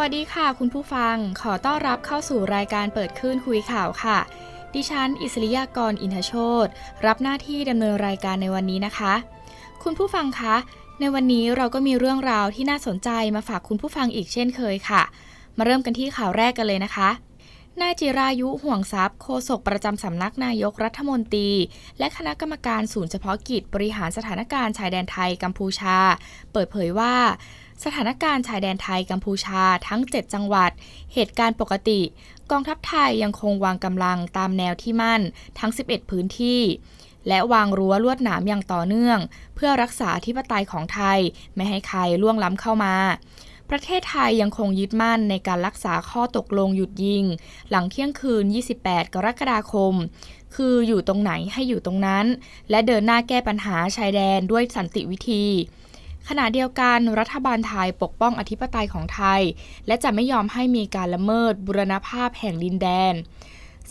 วัสดีค่ะ คุณผู้ฟังขอต้อนรับเข้าสู่รายการเปิดคลื่นคุยข่าวค่ะ ดิฉัน อิสริยากรอินทโชตรับหน้าที่ดำเนินรายการในวันนี้นะคะ คุณผู้ฟังคะ ในวันนี้เราก็มีเรื่องราวที่น่าสนใจมาฝากคุณผู้ฟังอีกเช่นเคยค่ะ มาเริ่มกันที่ข่าวแรกกันเลยนะคะ นายจิรายุห่วงทรัพย์โฆษกประจำสำนักนายกรัฐมนตรี และคณะกรรมการศูนย์เฉพาะกิจบริหารสถานการณ์ชายแดนไทยกัมพูชา เปิดเผยว่า สถานการณ์ชายแดนไทยกัมพูชาทั้ง 7 จังหวัด เหตุการณ์ปกติ กองทัพไทยยังคงวางกำลังตามแนวที่มั่นทั้ง 11 พื้นที่และวางรั้วลวดหนามอย่างต่อเนื่อง เพื่อรักษาธิปไตยของไทย ไม่ให้ใครล่วงล้ำเข้ามา ประเทศไทยยังคงยึดมั่นในการรักษาข้อตกลงหยุดยิง หลังเที่ยงคืน 28 กรกฎาคม คืออยู่ตรงไหนให้อยู่ตรงนั้น และเดินหน้าแก้ปัญหาชายแดนด้วยสันติวิธีขณะเดียวกันรัฐบาลไทยปกป้องอธิปไตยของไทย และจะไม่ยอมให้มีการละเมิดบุรณภาพแห่งดินแดน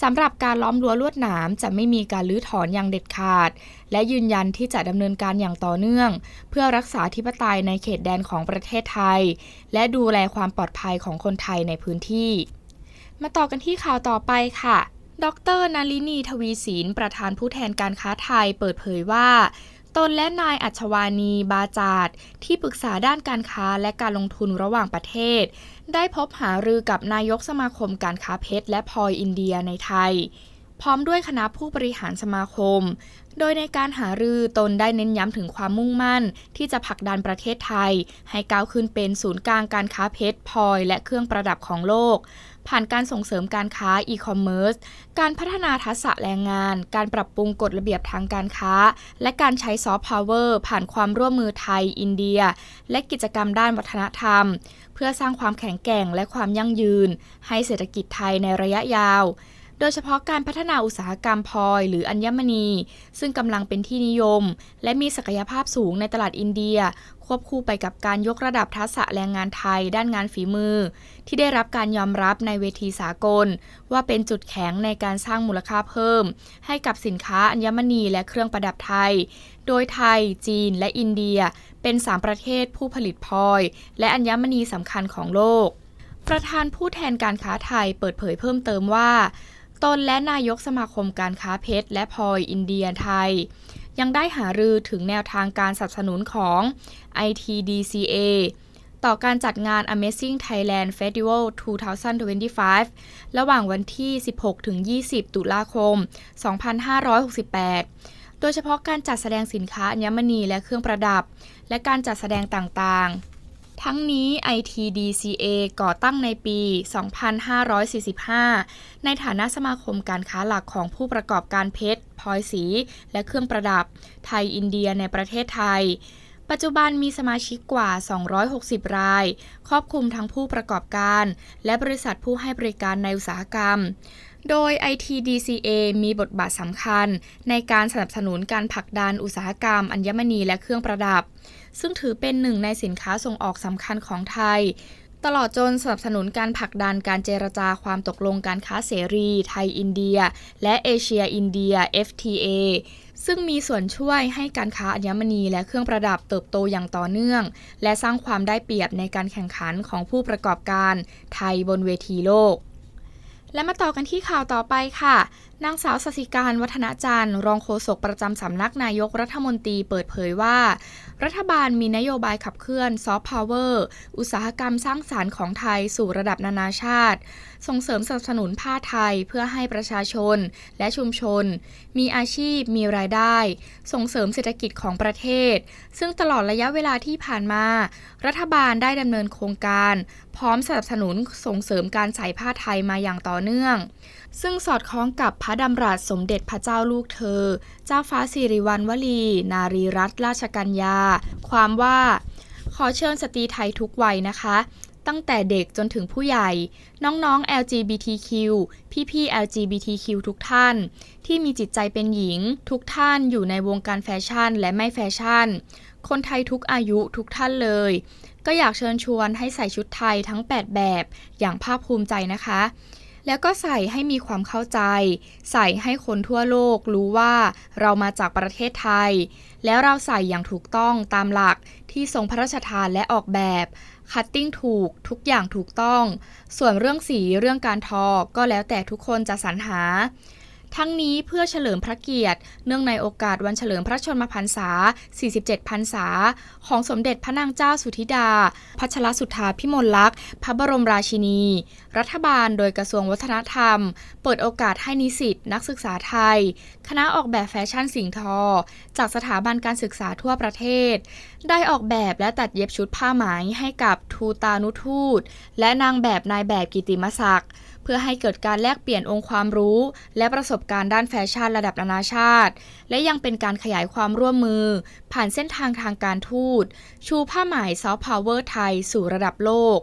สำหรับการล้อมรั้วลวดหนามจะไม่มีการลื้อถอนอย่างเด็ดขาด และยืนยันที่จะดำเนินการอย่างต่อเนื่อง เพื่อรักษาธิปไตยในเขตแดนของประเทศไทย และดูแลความปลอดภัยของคนไทยในพื้นที่ มาต่อกันที่ข่าวต่อไปค่ะ ดรนาลินีทวีศิลป์ประธานผู้แทนการค้าไทยเปิดเผยว่า ตนและนายอัชวานีบาจาดที่ปรึกษาด้านการค้าและการลงทุนระหว่างประเทศ ได้พบหารือกับนายกสมาคมการค้าเพชรและพลอยอินเดียในไทย พร้อมด้วยคณะผู้บริหารสมาคม โดยในการหารือตนได้เน้นย้ำถึงความมุ่งมั่น ที่จะผลักดันประเทศไทย ให้ก้าวขึ้นเป็นศูนย์กลางการค้าเพชรพลอย และเครื่องประดับของโลก ผ่านการส่งเสริมการค้าอีคอมเมิร์ซการพัฒนาทักษะแรงงาน การปรับปรุงกฎระเบียบทางการค้า และการใช้ซอฟต์พาวเวอร์ผ่านความร่วมมือไทย อินเดีย และกิจกรรมด้านวัฒนธรรม เพื่อสร้างความแข็งแกร่งและความยั่งยืน ให้เศรษฐกิจไทยในระยะยาว โดยเฉพาะการพัฒนาอุตสาหกรรมพลอยหรืออัญมณี ซึ่งกำลังเป็นที่นิยม และมีศักยภาพสูงในตลาดอินเดีย ควบคู่ไปกับการยกระดับทักษะแรงงานไทยด้านงานฝีมือ ที่ได้รับการยอมรับในเวทีสากล ว่าเป็นจุดแข็งในการสร้างมูลค่าเพิ่ม ให้กับสินค้าอัญมณีและเครื่องประดับไทย โดยไทย จีน และอินเดีย เป็น 3 ประเทศผู้ผลิตพลอย และอัญมณีสำคัญของโลก ประธานผู้แทนการค้าไทยเปิดเผยเพิ่มเติมว่า ตนและนายกสมาคมการค้าเพชรและพลอยอินเดียไทย ยังได้หารือถึงแนวทางการสนับสนุนของ ITDCA ต่อการจัดงาน Amazing Thailand Festival 2025 ระหว่างวันที่ 16-20 ตุลาคม 2568 โดยเฉพาะการจัดแสดงสินค้าอัญมณีและเครื่องประดับ และการจัดแสดงต่างๆ ทั้งนี้ ITDCA ก่อตั้งในปี 2545 ในฐานะสมาคมการค้าหลักของผู้ประกอบการเพชรพลอยสี และเครื่องประดับ ไทยอินเดียในประเทศไทย ปัจจุบันมีสมาชิกกว่า 260 ราย ครอบคลุมทั้งผู้ประกอบการ และบริษัทผู้ให้บริการในอุตสาหกรรมโดย ITDCA มีบทบาทสำคัญในการสนับสนุนการผลักดันอุตสาหกรรม อัญมณีและเครื่องประดับ ซึ่งถือเป็นหนึ่งในสินค้าส่งออกสำคัญของไทย ตลอดจนสนับสนุนการผลักดันการเจรจาความตกลงการค้าเสรี ไทยอินเดีย และเอเชียอินเดีย FTA ซึ่งมีส่วนช่วยให้การค้าอัญมณีและเครื่องประดับเติบโตอย่างต่อเนื่อง และสร้างความได้เปรียบในการแข่งขันของผู้ประกอบการไทยบนเวทีโลก และมาต่อกันที่ข่าวต่อไปค่ะ นางสาวสศิการวัฒนาจันทร์รองโฆษกประจำสำนักนายกรัฐมนตรีเปิดเผยว่า รัฐบาลมีนโยบายขับเคลื่อนซอฟต์พาวเวอร์อุตสาหกรรมสร้างสารรค์ของไทยสู่ระดับนานาชาติ ส่งเสริมสนับสนุนผ้าไทยเพื่อให้ประชาชนและชุมชน มีอาชีพมีรายได้ ส่งเสริมเศรษฐกิจของประเทศ ซึ่งตลอดระยะเวลาที่ผ่านมา รัฐบาลได้ดำเนินโครงการ พร้อมสนับสนุนส่งเสริมการใส่ผ้าไทยมาอย่างต่อเนื่อง ซึ่งสอดคล้องกับพระดำรัสสมเด็จพระเจ้าลูกเธอ เจ้าฟ้าสิริวัณวลี นารีรัตนราชกัญญา ความว่า ขอเชิญสตรีไทยทุกวัยนะคะ ตั้งแต่เด็กจนถึงผู้ใหญ่ น้องๆ LGBTQ พี่ๆ LGBTQ ทุกท่าน ที่มีจิตใจเป็นหญิง ทุกท่านอยู่ในวงการแฟชั่นและไม่แฟชั่น คนไทยทุกอายุทุกท่านเลย ก็อยากเชิญชวนให้ใส่ชุดไทยทั้ง 8 แบบอย่างภาคภูมิใจนะคะ แล้วก็ใส่ให้มีความเข้าใจ ใส่ให้คนทั่วโลกรู้ว่าเรามาจากประเทศไทย แล้วเราใส่อย่างถูกต้องตามหลักที่ทรงพระราชทานและออกแบบ คัตติ้งถูกทุกอย่างถูกต้อง ส่วนเรื่องสีเรื่องการทอก็แล้วแต่ทุกคนจะสรรหา ทั้งนี้เพื่อเฉลิมพระเกียรติ เนื่องในโอกาสวันเฉลิมพระชนมพรรษา 47 พรรษา ของสมเด็จพระนางเจ้าสุธิดา พัชรสุธาพิมลลักษณ์ พระบรมราชินี รัฐบาลโดยกระทรวงวัฒนธรรม เปิดโอกาสให้นิสิตนักศึกษาไทย คณะออกแบบแฟชั่นสิงห์ทอ จากสถาบันการศึกษาทั่วประเทศ ได้ออกแบบและตัดเย็บชุดผ้าไหมให้กับทูตานุทูต และนางแบบนายแบบกิติมศักดิ์เพื่อให้เกิดการแลกเปลี่ยนองค์ความรู้ และประสบการณ์ด้านแฟชั่นระดับนานาชาติ และยังเป็นการขยายความร่วมมือ ผ่านเส้นทางทางการทูต ชูผ้าไหมซอฟต์พาวเวอร์ไทยสู่ระดับโลก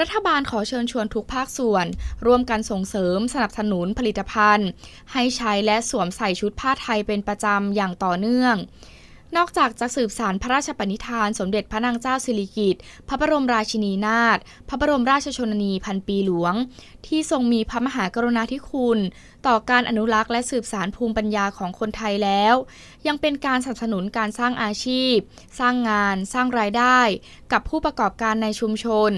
รัฐบาลขอเชิญชวนทุกภาคส่วน ร่วมกันส่งเสริมสนับสนุนผลิตภัณฑ์ ให้ใช้และสวมใส่ชุดผ้าไทยเป็นประจำอย่างต่อเนื่องนอกจากจะสืบสารพระราชปณิธาน สมเด็จพระนางเจ้าสิริกิติ์ พระบรมราชินีนาถ พระบรมราชชนนีพันปีหลวง ที่ทรงมีพระมหากรุณาธิคุณ ต่อการอนุรักษ์และสืบสารภูมิปัญญาของคนไทยแล้ว ยังเป็นการสนับสนุนการสร้างอาชีพ สร้างงาน สร้างรายได้ กับผู้ประกอบการในชุมชน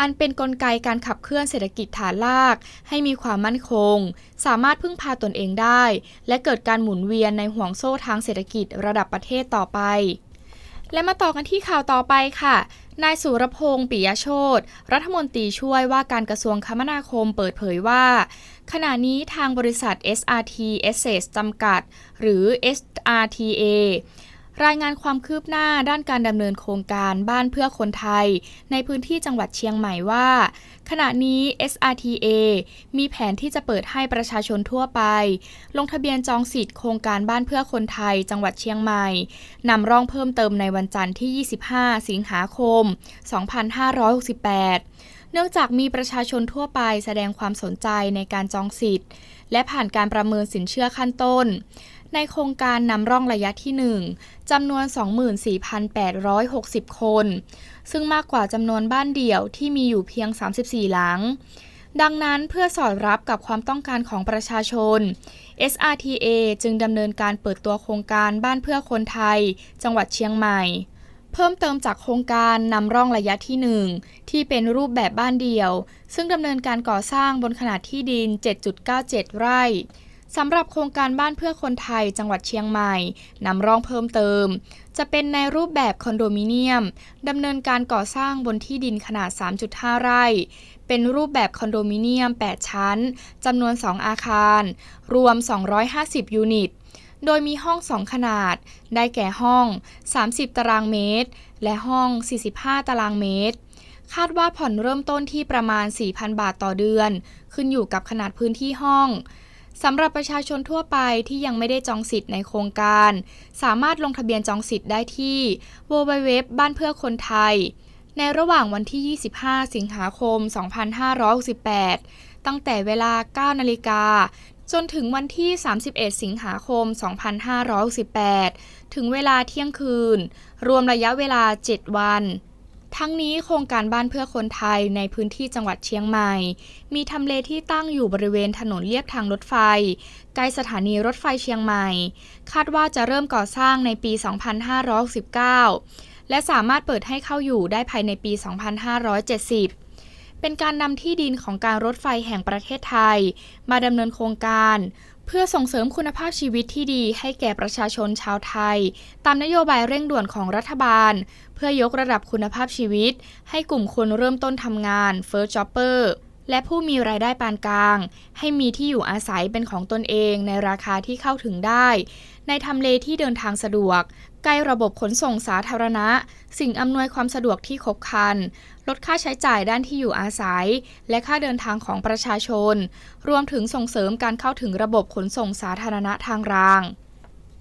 อันเป็นนกลไกการขับเคลื่อนเศรษฐกิจฐานราก ให้มีความมั่นคง สามารถพึ่งพาตนเองได้ และเกิดการหมุนเวียนในห่วงโซ่ทางเศรษฐกิจระดับประเทศต่อไป และมาต่อกันที่ข่าวต่อไปค่ะนายสุรพงษ์ปิยโชตรัฐมนตรีช่วยว่าการกระทรวงคมนาคมเปิดเผยว่า ขณะนี้ทางบริษัท SRT Assets จำกัด หรือ SRTA รายงานความคืบหน้าด้านการดำเนินโครงการบ้านเพื่อคนไทย ในพื้นที่จังหวัดเชียงใหม่ว่า ขณะนี้ SRTA มีแผนที่จะเปิดให้ประชาชนทั่วไป ลงทะเบียนจองสิทธิ์โครงการบ้านเพื่อคนไทย จังหวัดเชียงใหม่นำร่องเพิ่มเติมในวันจันทร์ที่ 25 สิงหาคม 2568เนื่องจากมีประชาชนทั่วไปแสดงความสนใจในการจองสิทธิ์ และผ่านการประเมินสินเชื่อขั้นต้น ในโครงการนำร่องระยะที่ 1จำนวน 24,860 คน ซึ่งมากกว่าจำนวนบ้านเดี่ยวที่มีอยู่เพียง 34 หลัง ดังนั้นเพื่อสอดรับกับความต้องการของประชาชน SRTA จึงดำเนินการเปิดตัวโครงการบ้านเพื่อคนไทย จังหวัดเชียงใหม่เพิ่มเติมจากโครงการนำร่องระยะที่ 1 ที่เป็นรูปแบบบ้านเดี่ยว ซึ่งดำเนินการก่อสร้างบนขนาดที่ดิน 7.97 ไร่ สำหรับโครงการบ้านเพื่อคนไทยจังหวัดเชียงใหม่นำร่องเพิ่มเติม จะเป็นในรูปแบบคอนโดมิเนียมดำเนินการก่อสร้างบนที่ดินขนาด 3.5 ไร่ เป็นรูปแบบคอนโดมิเนียม 8 ชั้นจำนวน 2 อาคาร รวม 250 ยูนิต โดยมีห้อง 2 ขนาด ได้แก่ห้อง 30 ตารางเมตร และห้อง 45 ตารางเมตรคาดว่าผ่อนเริ่มต้นที่ประมาณ 4,000 บาทต่อเดือน ขึ้นอยู่กับขนาดพื้นที่ห้อง สำหรับประชาชนทั่วไปที่ยังไม่ได้จองสิทธิ์ในโครงการ สามารถลงทะเบียนจองสิทธิ์ได้ที่ www บ้านเพื่อคนไทย ในระหว่างวันที่ 25 สิงหาคม 2568 ตั้งแต่เวลา 9 นาฬิกาจนถึงวันที่ 31 สิงหาคม 2568ถึงเวลาเที่ยงคืน รวมระยะเวลา 7 วัน ทั้งนี้โครงการบ้านเพื่อคนไทยในพื้นที่จังหวัดเชียงใหม่ มีทำเลที่ตั้งอยู่บริเวณถนนเลียบทางรถไฟ ใกล้สถานีรถไฟเชียงใหม่ คาดว่าจะเริ่มก่อสร้างในปี 2519 และสามารถเปิดให้เข้าอยู่ได้ภายในปี 2570เป็นการนำที่ดินของการรถไฟแห่งประเทศไทย มาดำเนินโครงการ พื่อส่งเสริมคุณภาพชีวิตที่ดีให้แก่ประชาชนชาวไทย ตามนโยบายเร่งด่วนของรัฐบาล เพื่อยกระดับคุณภาพชีวิต ให้กลุ่มคนเริ่มต้นทำงาน First Jobber และผู้มีรายได้ปานกลาง ให้มีที่อยู่อาศัยเป็นของตนเองในราคาที่เข้าถึงได้ ในทำเลที่เดินทางสะดวก ใกล้ระบบขนส่งสาธารณะ สิ่งอำนวยความสะดวกที่ครบครัน ลดค่าใช้จ่ายด้านที่อยู่อาศัย และค่าเดินทางของประชาชน รวมถึงส่งเสริมการเข้าถึงระบบขนส่งสาธารณะทางราง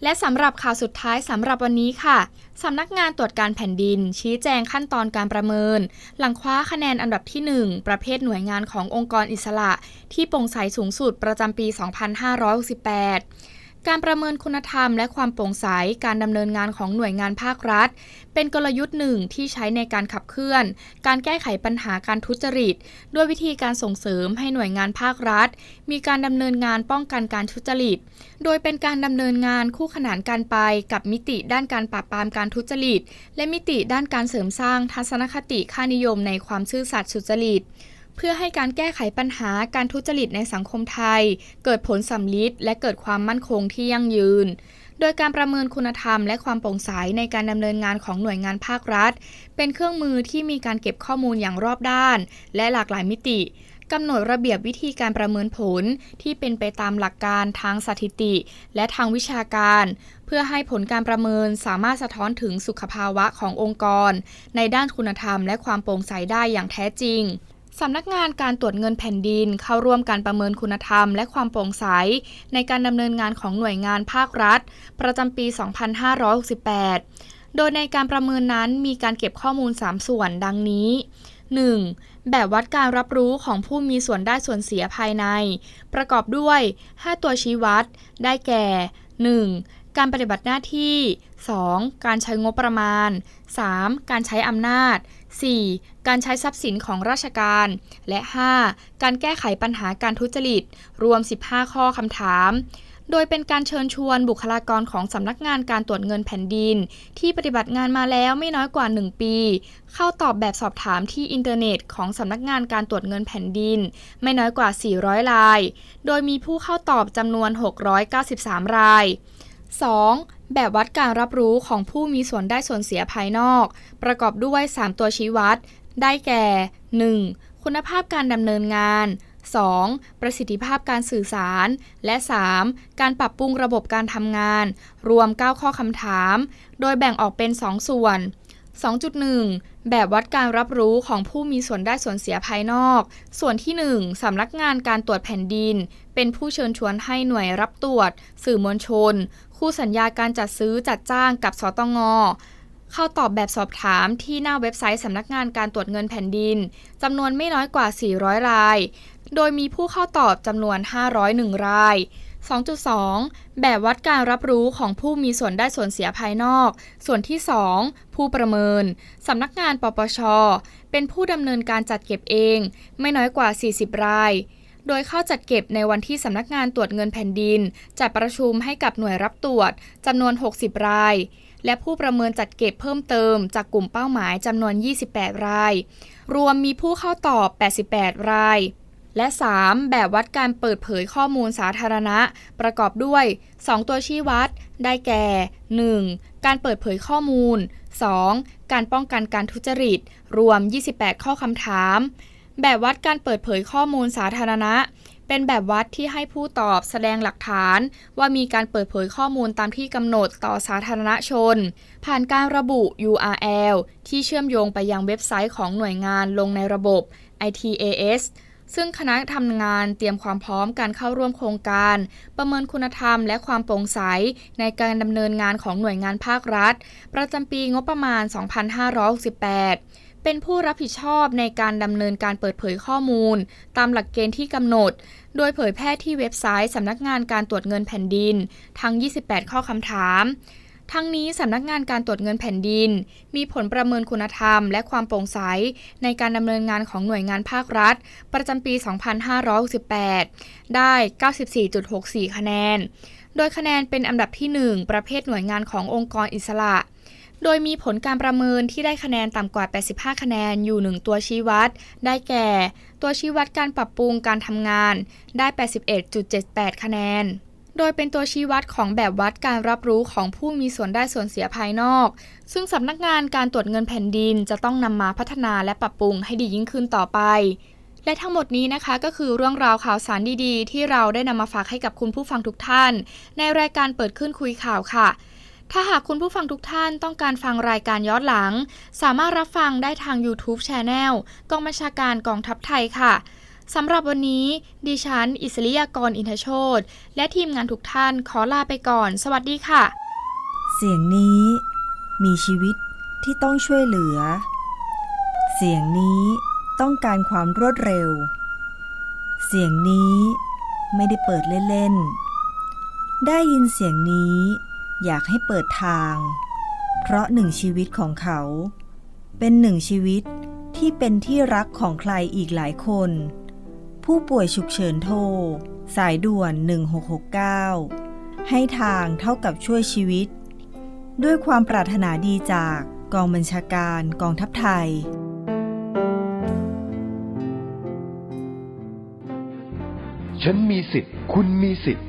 และสำหรับข่าวสุดท้ายสำหรับวันนี้ค่ะ สำนักงานตรวจการแผ่นดิน ชี้แจงขั้นตอนการประเมิน หลังคว้าคะแนนอันดับที่ 1 ประเภทหน่วยงานขององค์กรอิสระ ที่โปร่งใสสูงสุดประจำปี 2568 การประเมินคุณธรรมและความโปร่งใสการดำเนินงานของหน่วยงานภาครัฐ เป็นกลยุทธ์หนึ่งที่ใช้ในการขับเคลื่อน การแก้ไขปัญหาการทุจริต ด้วยวิธีการส่งเสริมให้หน่วยงานภาครัฐ มีการดำเนินงานป้องกันการทุจริต โดยเป็นการดำเนินงานคู่ขนานกันไปกับมิติด้านการปราบปรามการทุจริต และมิติด้านการเสริมสร้างทัศนคติค่านิยมในความซื่อสัตย์สุจริต เพื่อให้การแก้ไขปัญหาการทุจริตในสังคมไทย เกิดผลสำลิดและเกิดความมั่นคงที่ยั่งยืน โดยการประเมินคุณธรรมและความโปร่งใสในการดำเนินงานของหน่วยงานภาครัฐ เป็นเครื่องมือที่มีการเก็บข้อมูลอย่างรอบด้าน และหลากหลายมิติกำหนดระเบียบวิธีการประเมินผลที่เป็นไปตามหลักการทางสถิติ และทางวิชาการ เพื่อให้ผลการประเมินสามารถสะท้อนถึงสุขภาวะขององค์กร ในด้านคุณธรรมและความโปร่งใสได้อย่างแท้จริง สำนักงานการตรวจเงินแผ่นดินเข้าร่วมการประเมินคุณธรรมและความโปร่งใส ในการดำเนินงานของหน่วยงานภาครัฐ ประจำปี 2568 โดยในการประเมินนั้นมีการเก็บข้อมูล 3 ส่วนดังนี้ 1. แบบวัดการรับรู้ของผู้มีส่วนได้ส่วนเสียภายใน ประกอบด้วย 5 ตัวชี้วัด ได้แก่ 1. การปฏิบัติหน้าที่ 2. การใช้งบประมาณ 3. การใช้อำนาจ 4. การใช้ทรัพย์สินของราชการ และ 5. การแก้ไขปัญหาการทุจริต รวม 15 ข้อคำถาม โดยเป็นการเชิญชวนบุคลากรของสำนักงานการตรวจเงินแผ่นดิน ที่ปฏิบัติงานมาแล้วไม่น้อยกว่า 1 ปี เข้าตอบแบบสอบถามที่อินเทอร์เน็ตของสำนักงานการตรวจเงินแผ่นดิน ไม่น้อยกว่า 400 ราย โดยมีผู้เข้าตอบจำนวน 693 ราย 2. แบบวัดการรับรู้ของผู้มีส่วนได้ส่วนเสียภายนอก ประกอบด้วย 3 ตัวชี้วัด ได้แก่ 1. คุณภาพการดำเนินงาน 2. ประสิทธิภาพการสื่อสาร และ 3. การปรับปรุงระบบการทำงาน รวม 9 ข้อคำถาม โดยแบ่งออกเป็น 2 ส่วน 2.1 แบบวัดการรับรู้ของผู้มีส่วนได้ส่วนเสียภายนอก ส่วนที่ 1 สำนักงานการตรวจแผ่นดิน เป็นผู้เชิญชวนให้หน่วยรับตรวจ สื่อมวลชน คู่สัญญาการจัดซื้อจัดจ้างกับสตงเข้าตอบแบบสอบถามที่หน้าเว็บไซต์สำนักงานการตรวจเงินแผ่นดินจำนวนไม่น้อยกว่า 400 ราย โดยมีผู้เข้าตอบจำนวน 501 ราย 2.2 แบบวัดการรับรู้ของผู้มีส่วนได้ส่วนเสียภายนอก ส่วนที่ 2 ผู้ประเมิน สำนักงานปปช เป็นผู้ดำเนินการจัดเก็บเอง ไม่น้อยกว่า 40 ราย โดยเข้าจัดเก็บในวันที่สำนักงานตรวจเงินแผ่นดิน จัดประชุมให้กับหน่วยรับตรวจจำนวน 60 ราย และผู้ประเมินจัดเก็บเพิ่มเติมจากกลุ่มเป้าหมายจำนวน 28 ราย รวมมีผู้เข้าตอบ 88 ราย และ 3. แบบวัดการเปิดเผยข้อมูลสาธารณะ ประกอบด้วย 2 ตัวชี้วัด ได้แก่ 1. การเปิดเผยข้อมูล 2. การป้องกันการทุจริต รวม 28 ข้อคำถาม แบบวัดการเปิดเผยข้อมูลสาธารณะ เป็นแบบวัดที่ให้ผู้ตอบแสดงหลักฐาน ว่ามีการเปิดเผยข้อมูลตามที่กำหนดต่อสาธารณชน ผ่านการระบุ URL ที่เชื่อมโยงไปยังเว็บไซต์ของหน่วยงานลงในระบบ ITAS ซึ่งคณะทำงานเตรียมความพร้อมการเข้าร่วมโครงการ ประเมินคุณธรรมและความโปร่งใส ในการดำเนินงานของหน่วยงานภาครัฐ ประจำปีงบประมาณ 2568 เป็นผู้รับผิดชอบในการดำเนินการเปิดเผยข้อมูล ตามหลักเกณฑ์ที่กำหนด โดยเผยแพร่ที่เว็บไซต์สำนักงานการตรวจเงินแผ่นดิน ทั้ง 28 ข้อคำถาม ทั้งนี้สำนักงานการตรวจเงินแผ่นดิน มีผลประเมินคุณธรรม และความโปร่งใสในการดำเนินงานของหน่วยงานภาครัฐ ประจำปี 2568 ได้ 94.64 คะแนน โดยคะแนนเป็นอันดับที่ 1 ประเภทหน่วยงานขององค์กรอิสระ โดยมีผลการประเมินที่ได้คะแนนต่ำกว่า 85 คะแนนอยู่ 1 ตัวชี้วัด ได้แก่ ตัวชี้วัดการปรับปรุงการทำงาน ได้ 81.78 คะแนน โดยเป็นตัวชี้วัดของแบบวัดการรับรู้ของผู้มีส่วนได้ส่วนเสียภายนอก ซึ่งสำนักงานการตรวจเงินแผ่นดินจะต้องนำมาพัฒนาและปรับปรุงให้ดียิ่งขึ้นต่อไปและทั้งหมดนี้นะคะก็คือเรื่องราวข่าวสารดีๆ ที่เราได้นำมาฝากให้กับคุณผู้ฟังทุกท่าน ในรายการเปิดขึ้นคุยข่าวค่ะ ถ้าหากคุณผู้ฟังทุกท่านต้องการฟังรายการย้อนหลัง สามารถรับฟังได้ทาง YouTube Channel กองบัญชาการกองทัพไทยค่ะสำหรับวันนี้ ดิฉัน อิสริยากรอินทโชตและทีมงานทุกท่านขอลาไปก่อน สวัสดีค่ะ เสียงนี้มีชีวิตที่ต้องช่วยเหลือ เสียงนี้ต้องการความรวดเร็ว เสียงนี้ไม่ได้เปิดเล่น ๆ ได้ยินเสียงนี้ อยากให้เปิดทาง เพราะหนึ่งชีวิตของเขา เป็นหนึ่งชีวิตที่เป็นที่รักของใครอีกหลายคน ผู้ป่วยฉุกเฉินโทร สายด่วน 1669 ให้ทางเท่ากับช่วยชีวิต ด้วยความปรารถนาดีจากกองบัญชาการกองทัพไทยฉันมีสิทธิ์ คุณมีสิทธิ์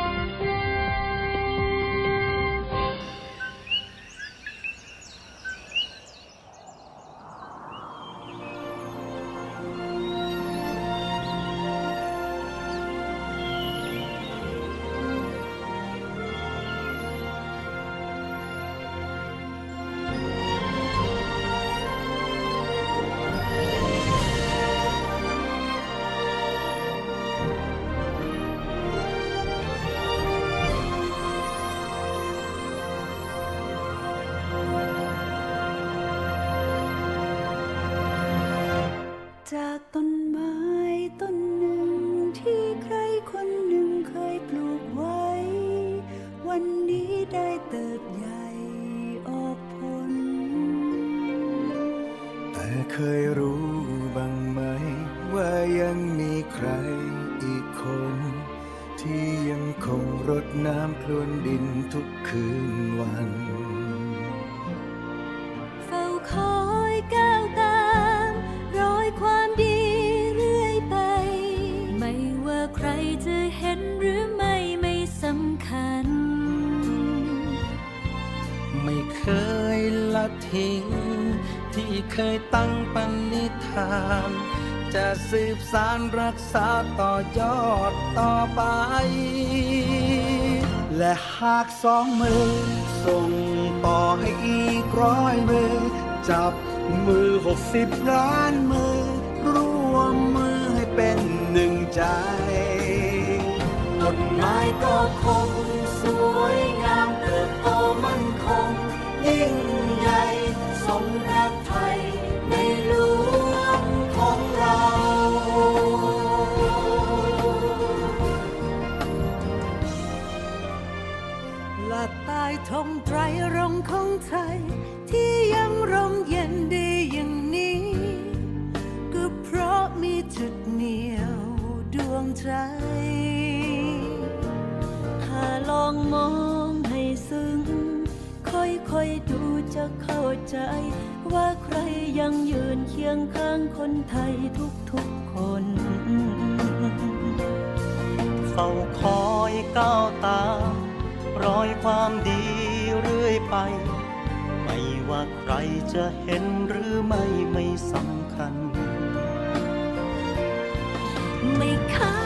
จะสืบสารรักษาต่อยอดต่อไป และหากสองมือ ส่งต่อให้อีกร้อยมือ จับมือหกสิบล้านมือ ร่วมมือให้เป็นหนึ่งใจต้นไม้ก็คงสวยงามเติบโตมั่นคงยิ่งใหญ่สมรักไทย ต้ธงไตรรงของไทย ที่ยังร่มเย็นดีอย่างนี้ ก็เพราะมีจุดเหนียวดวงใจถ้าลองมองให้ซึ้ง ค่อยๆดูจะเข้าใจ ว่าใครยังยืนเคียงข้างคนไทยทุกๆคนเฝ้าคอยก้าวตาม รอยความดีเรื่อยไป ไม่ว่าใครจะเห็นหรือไม่ไม่สำคัญ ไม่เคย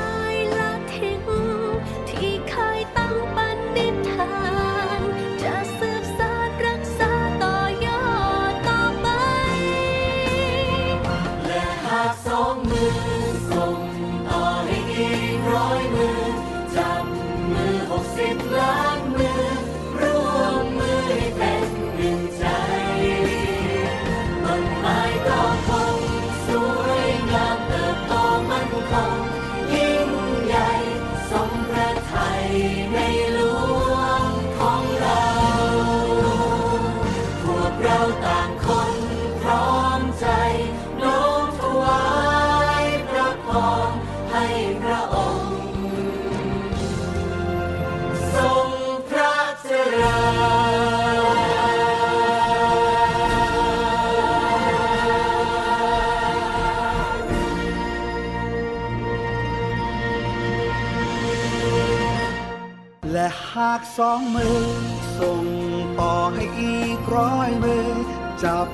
ากสองมือ ส่งต่อให้อีกร้อยมือ จับ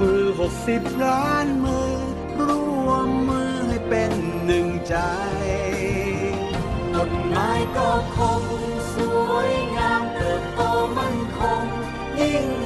มือหกสิบล้านมือ ร่วมมือให้เป็นหนึ่งใจต้นไม้ก็คง สวยงามเติบโตมั่นคงยิ่ง